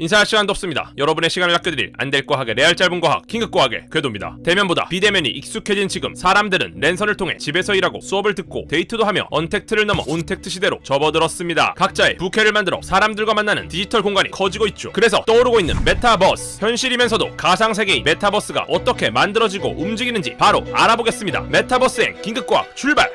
인사할 시간도 없습니다. 여러분의 시간을 아껴드릴 안될 과학의 레알 짧은 과학 킹크 과학의 궤도입니다. 대면보다 비대면이 익숙해진 지금 사람들은 랜선을 통해 집에서 일하고 수업을 듣고 데이트도 하며 언택트를 넘어 온택트 시대로 접어들었습니다. 각자의 부캐를 만들어 사람들과 만나는 디지털 공간이 커지고 있죠. 그래서 떠오르고 있는 메타버스 현실이면서도 가상 세계인 메타버스가 어떻게 만들어지고 움직이는지 바로 알아보겠습니다. 메타버스행 긴급 과학 출발!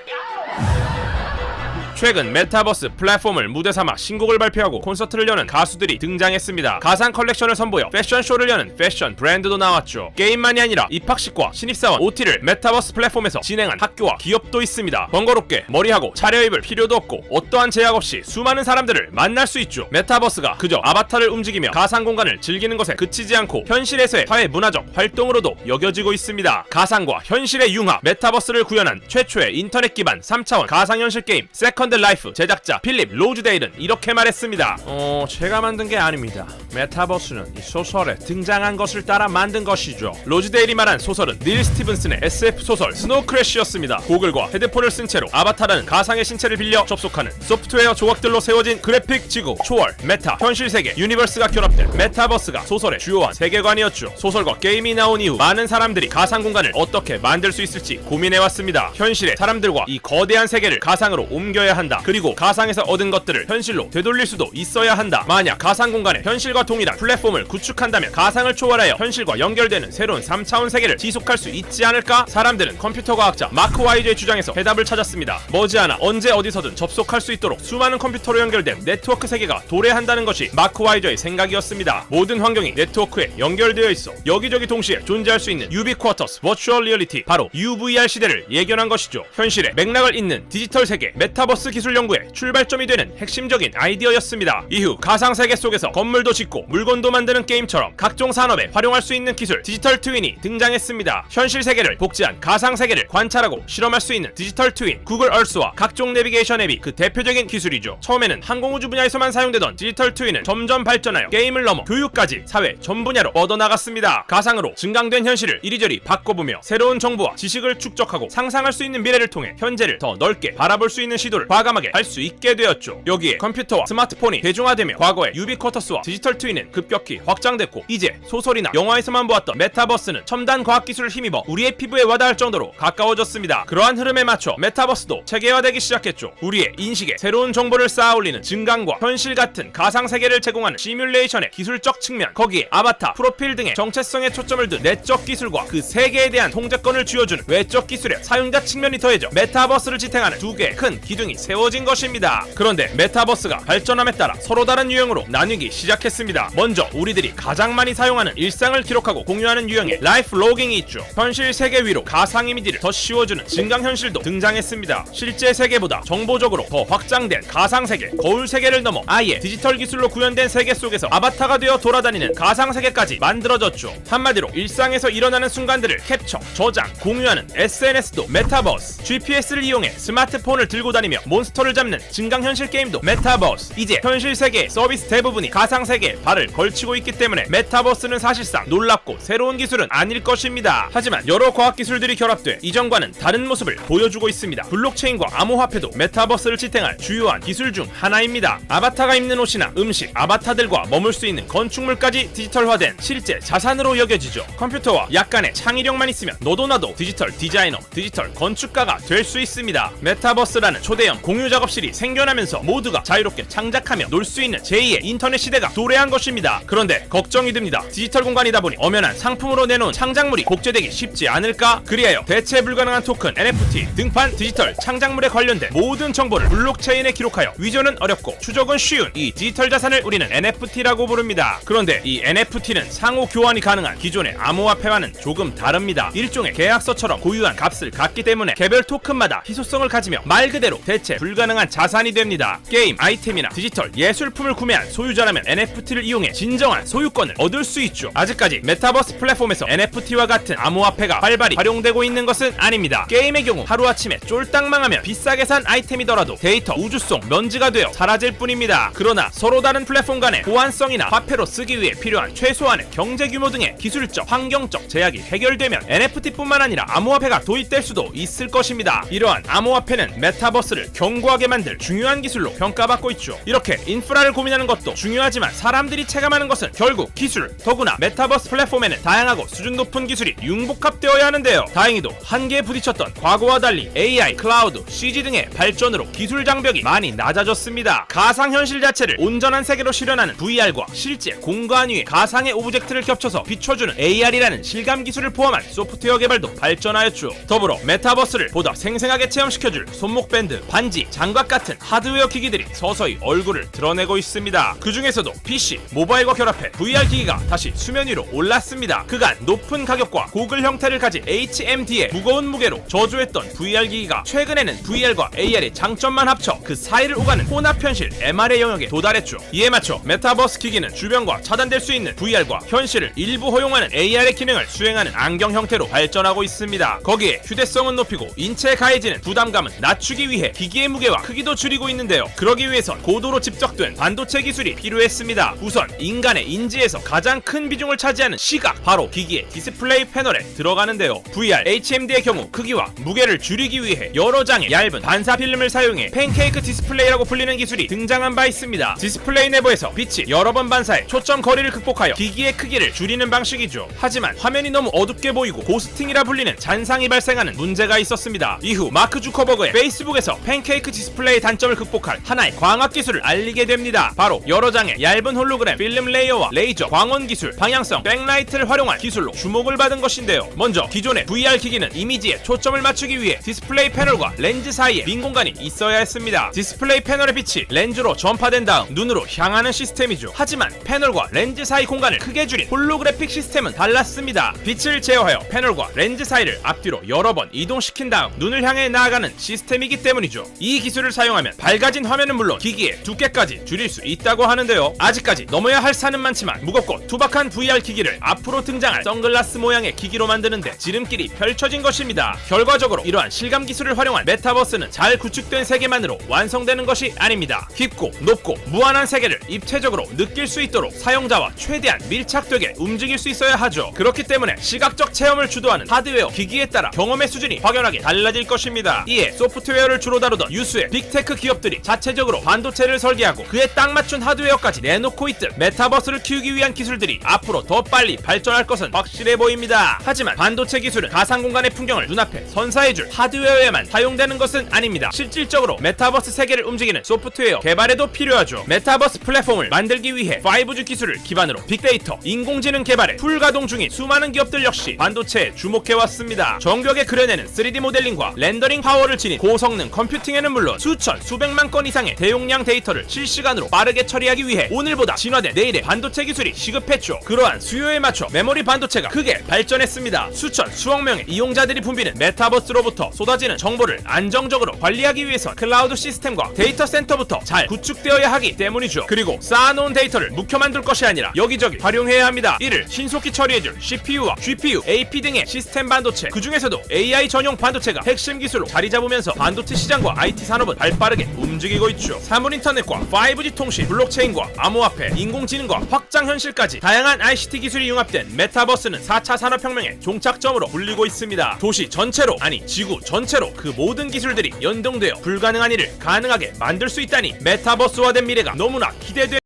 최근 메타버스 플랫폼을 무대 삼아 신곡을 발표하고 콘서트를 여는 가수들이 등장했습니다. 가상 컬렉션을 선보여 패션쇼를 여는 패션 브랜드도 나왔죠. 게임만이 아니라 입학식과 신입사원 OT를 메타버스 플랫폼에서 진행한 학교와 기업도 있습니다. 번거롭게 머리하고 차려입을 필요도 없고 어떠한 제약 없이 수많은 사람들을 만날 수 있죠. 메타버스가 그저 아바타를 움직이며 가상 공간을 즐기는 것에 그치지 않고 현실에서의 사회 문화적 활동으로도 여겨지고 있습니다. 가상과 현실의 융합, 메타버스를 구현한 최초의 인터넷 기반 3차원 가상현실 게임 세컨 드 라이프 제작자 필립 로즈데일은 이렇게 말했습니다. 어, 제가 만든 게 아닙니다. 메타버스는 이 소설에 등장한 것을 따라 만든 것이죠. 로즈데일이 말한 소설은 닐 스티븐슨의 SF 소설 스노우 크래쉬였습니다. 고글과 헤드폰을 쓴 채로 아바타라는 가상의 신체를 빌려 접속하는 소프트웨어 조각들로 세워진 그래픽 지구, 초월, 메타, 현실 세계, 유니버스가 결합된 메타버스가 소설의 주요한 세계관이었죠. 소설과 게임이 나온 이후 많은 사람들이 가상 공간을 어떻게 만들 수 있을지 고민해왔습니다. 현실의 사람들과 이 거대한 세계를 가상으로 옮겨야 한다. 그리고 가상에서 얻은 것들을 현실로 되돌릴 수도 있어야 한다. 만약 가상 공간에 현실과 동일한 플랫폼을 구축한다면 가상을 초월하여 현실과 연결되는 새로운 3차원 세계를 지속할 수 있지 않을까? 사람들은 컴퓨터 과학자 마크 와이저의 주장에서 해답을 찾았습니다. 머지않아 언제 어디서든 접속할 수 있도록 수많은 컴퓨터로 연결된 네트워크 세계가 도래한다는 것이 마크 와이저의 생각이었습니다. 모든 환경이 네트워크에 연결되어 있어 여기저기 동시에 존재할 수 있는 유비쿼터스 버추얼 리얼리티 바로 UVR 시대를 예견한 것이죠. 현실의 맥락을 잇는 디지털 세계 메타버스 기술 연구의 출발점이 되는 핵심적인 아이디어였습니다. 이후 가상 세계 속에서 건물도 짓고 물건도 만드는 게임처럼 각종 산업에 활용할 수 있는 기술 디지털 트윈이 등장했습니다. 현실 세계를 복제한 가상 세계를 관찰하고 실험할 수 있는 디지털 트윈 구글 얼스와 각종 내비게이션 앱이 그 대표적인 기술이죠. 처음에는 항공우주 분야에서만 사용되던 디지털 트윈은 점점 발전하여 게임을 넘어 교육까지 사회 전 분야로 뻗어나갔습니다. 가상으로 증강된 현실을 이리저리 바꿔보며 새로운 정보와 지식을 축적하고 상상할 수 있는 미래를 통해 현재를 더 넓게 바라볼 수 있는 시도를 과감하게 할 수 있게 되었죠. 여기에 컴퓨터와 스마트폰이 대중화되며 과거의 유비쿼터스와 디지털 트윈은 급격히 확장됐고 이제 소설이나 영화에서만 보았던 메타버스는 첨단 과학기술을 힘입어 우리의 피부에 와닿을 정도로 가까워졌습니다. 그러한 흐름에 맞춰 메타버스도 체계화되기 시작했죠. 우리의 인식에 새로운 정보를 쌓아 올리는 증강과 현실 같은 가상 세계를 제공하는 시뮬레이션의 기술적 측면, 거기에 아바타, 프로필 등의 정체성에 초점을 둔 내적 기술과 그 세계에 대한 통제권을 쥐어주는 외적 기술의 사용자 측면이 더해져 메타버스를 지탱하는 두 개의 큰 기둥이 세워진 것입니다. 그런데 메타버스가 발전함에 따라 서로 다른 유형으로 나뉘기 시작했습니다. 먼저 우리들이 가장 많이 사용하는 일상을 기록하고 공유하는 유형의 라이프 로깅이 있죠. 현실 세계 위로 가상 이미지를 더 씌워주는 증강현실도 등장했습니다. 실제 세계보다 정보적으로 더 확장된 가상 세계, 거울 세계를 넘어 아예 디지털 기술로 구현된 세계 속에서 아바타가 되어 돌아다니는 가상 세계까지 만들어졌죠. 한마디로 일상에서 일어나는 순간들을 캡처, 저장, 공유하는 SNS도 메타버스, GPS를 이용해 스마트폰을 들고 다니며 몬스터를 잡는 증강현실 게임도 메타버스. 이제 현실 세계의 서비스 대부분이 가상 세계에 발을 걸치고 있기 때문에 메타버스는 사실상 놀랍고 새로운 기술은 아닐 것입니다. 하지만 여러 과학 기술들이 결합돼 이전과는 다른 모습을 보여주고 있습니다. 블록체인과 암호화폐도 메타버스를 지탱할 주요한 기술 중 하나입니다. 아바타가 입는 옷이나 음식, 아바타들과 머물 수 있는 건축물까지 디지털화된 실제 자산으로 여겨지죠. 컴퓨터와 약간의 창의력만 있으면 너도 나도 디지털 디자이너, 디지털 건축가가 될 수 있습니다. 메타버스라는 초대형 공유 작업실이 생겨나면서 모두가 자유롭게 창작하며 놀 수 있는 제2의 인터넷 시대가 도래한 것입니다. 그런데 걱정이 듭니다. 디지털 공간이다 보니 엄연한 상품으로 내놓은 창작물이 복제되기 쉽지 않을까? 그리하여 대체 불가능한 토큰, NFT, 등판, 디지털 창작물에 관련된 모든 정보를 블록체인에 기록하여 위조는 어렵고 추적은 쉬운 이 디지털 자산을 우리는 NFT라고 부릅니다. 그런데 이 NFT는 상호 교환이 가능한 기존의 암호화폐와는 조금 다릅니다. 일종의 계약서처럼 고유한 값을 갖기 때문에 개별 토큰마다 희소성을 가지며 말 그대로 대체 불가능한 자산이 됩니다. 게임, 아이템이나 디지털 예술품을 구매한 소유자라면 NFT를 이용해 진정한 소유권을 얻을 수 있죠. 아직까지 메타버스 플랫폼에서 NFT와 같은 암호화폐가 활발히 활용되고 있는 것은 아닙니다. 게임의 경우 하루아침에 쫄딱 망하면 비싸게 산 아이템이더라도 데이터 우주송 먼지가 되어 사라질 뿐입니다. 그러나 서로 다른 플랫폼 간의 보안성이나 화폐로 쓰기 위해 필요한 최소한의 경제 규모 등의 기술적, 환경적 제약이 해결되면 NFT뿐만 아니라 암호화폐가 도입될 수도 있을 것입니다. 이러한 암호화폐는 메타버스를 견고하게 만들 중요한 기술로 평가받고 있죠. 이렇게 인프라를 고민하는 것도 중요하지만 사람들이 체감하는 것은 결국 기술, 더구나 메타버스 플랫폼에는 다양하고 수준 높은 기술이 융복합되어야 하는데요. 다행히도 한계에 부딪혔던 과거와 달리 AI, 클라우드, CG 등의 발전으로 기술 장벽이 많이 낮아졌습니다. 가상현실 자체를 온전한 세계로 실현하는 VR과 실제 공간 위에 가상의 오브젝트를 겹쳐서 비춰주는 AR이라는 실감 기술을 포함한 소프트웨어 개발도 발전하였죠. 더불어 메타버스를 보다 생생하게 체험시켜줄 손목 밴드, 반 지, 장갑 같은 하드웨어 기기들이 서서히 얼굴을 드러내고 있습니다. 그 중에서도 PC, 모바일과 결합해 VR 기기가 다시 수면 위로 올랐습니다. 그간 높은 가격과 고글 형태를 가진 HMD의 무거운 무게로 저조했던 VR 기기가 최근에는 VR과 AR의 장점만 합쳐 그 사이를 오가는 혼합 현실 MR의 영역에 도달했죠. 이에 맞춰 메타버스 기기는 주변과 차단될 수 있는 VR과 현실을 일부 허용하는 AR의 기능을 수행하는 안경 형태로 발전하고 있습니다. 거기에 휴대성은 높이고 인체에 가해지는 부담감은 낮추기 위해 기기 의 무게와 크기도 줄이고 있는데요. 그러기 위해선 고도로 집적된 반도체 기술이 필요했습니다. 우선 인간의 인지에서 가장 큰 비중을 차지하는 시각, 바로 기기의 디스플레이 패널에 들어가는데요. VR, HMD의 경우 크기와 무게를 줄이기 위해 여러 장의 얇은 반사 필름을 사용해 팬케이크 디스플레이라고 불리는 기술이 등장한 바 있습니다. 디스플레이 내부에서 빛이 여러 번 반사해 초점 거리를 극복하여 기기의 크기를 줄이는 방식이죠. 하지만 화면이 너무 어둡게 보이고 고스팅이라 불리는 잔상이 발생하는 문제가 있었습니다. 이후 마크 주커버그의 페이스북에서 팬케이크 디스플레이 단점을 극복할 하나의 광학 기술을 알리게 됩니다. 바로 여러 장의 얇은 홀로그램 필름 레이어와 레이저, 광원 기술, 방향성, 백라이트를 활용한 기술로 주목을 받은 것인데요. 먼저 기존의 VR 기기는 이미지에 초점을 맞추기 위해 디스플레이 패널과 렌즈 사이에 빈 공간이 있어야 했습니다. 디스플레이 패널의 빛이 렌즈로 전파된 다음 눈으로 향하는 시스템이죠. 하지만 패널과 렌즈 사이 공간을 크게 줄인 홀로그래픽 시스템은 달랐습니다. 빛을 제어하여 패널과 렌즈 사이를 앞뒤로 여러 번 이동시킨 다음 눈을 향해 나아가는 시스템이기 때문이죠. 이 기술을 사용하면 밝아진 화면은 물론 기기의 두께까지 줄일 수 있다고 하는데요. 아직까지 넘어야 할 산은 많지만 무겁고 투박한 VR 기기를 앞으로 등장할 선글라스 모양의 기기로 만드는데 지름길이 펼쳐진 것입니다. 결과적으로 이러한 실감 기술을 활용한 메타버스는 잘 구축된 세계만으로 완성되는 것이 아닙니다. 깊고 높고 무한한 세계를 입체적으로 느낄 수 있도록 사용자와 최대한 밀착되게 움직일 수 있어야 하죠. 그렇기 때문에 시각적 체험을 주도하는 하드웨어 기기에 따라 경험의 수준이 확연하게 달라질 것입니다. 이에 소프트웨어를 주로 다루 던 유수의 빅테크 기업들이 자체적으로 반도체를 설계하고 그에 딱 맞춘 하드웨어까지 내놓고 있듯 메타버스를 키우기 위한 기술들이 앞으로 더 빨리 발전할 것은 확실해 보입니다. 하지만 반도체 기술은 가상 공간의 풍경을 눈앞에 선사해줄 하드웨어에만 사용되는 것은 아닙니다. 실질적으로 메타버스 세계를 움직이는 소프트웨어 개발에도 필요하죠. 메타버스 플랫폼을 만들기 위해 5G 기술을 기반으로 빅데이터, 인공지능 개발에 풀 가동 중인 수많은 기업들 역시 반도체에 주목해왔습니다. 정벽에 그려내는 3D 모델링과 렌더링 파워를 지닌 고성능 컴퓨팅 에는 물론 수천, 수백만 건 이상의 대용량 데이터를 실시간으로 빠르게 처리하기 위해 오늘보다 진화된 내일의 반도체 기술이 시급했죠. 그러한 수요에 맞춰 메모리 반도체가 크게 발전했습니다. 수천, 수억 명의 이용자들이 붐비는 메타버스로부터 쏟아지는 정보를 안정적으로 관리하기 위해선 클라우드 시스템과 데이터 센터부터 잘 구축되어야 하기 때문이죠. 그리고 쌓아놓은 데이터를 묵혀만둘 것이 아니라 여기저기 활용해야 합니다. 이를 신속히 처리해줄 CPU와 GPU, AP 등의 시스템 반도체, 그 중에서도 AI 전용 반도체가 핵심 기술로 자리 잡으면서 반도체 시장과 IT 산업은 발빠르게 움직이고 있죠. 사물 인터넷과 5G 통신, 블록체인과 암호화폐, 인공지능과 확장 현실까지 다양한 ICT 기술이 융합된 메타버스는 4차 산업혁명의 종착점으로 불리고 있습니다. 도시 전체로 아니 지구 전체로 그 모든 기술들이 연동되어 불가능한 일을 가능하게 만들 수 있다니 메타버스화된 미래가 너무나 기대되는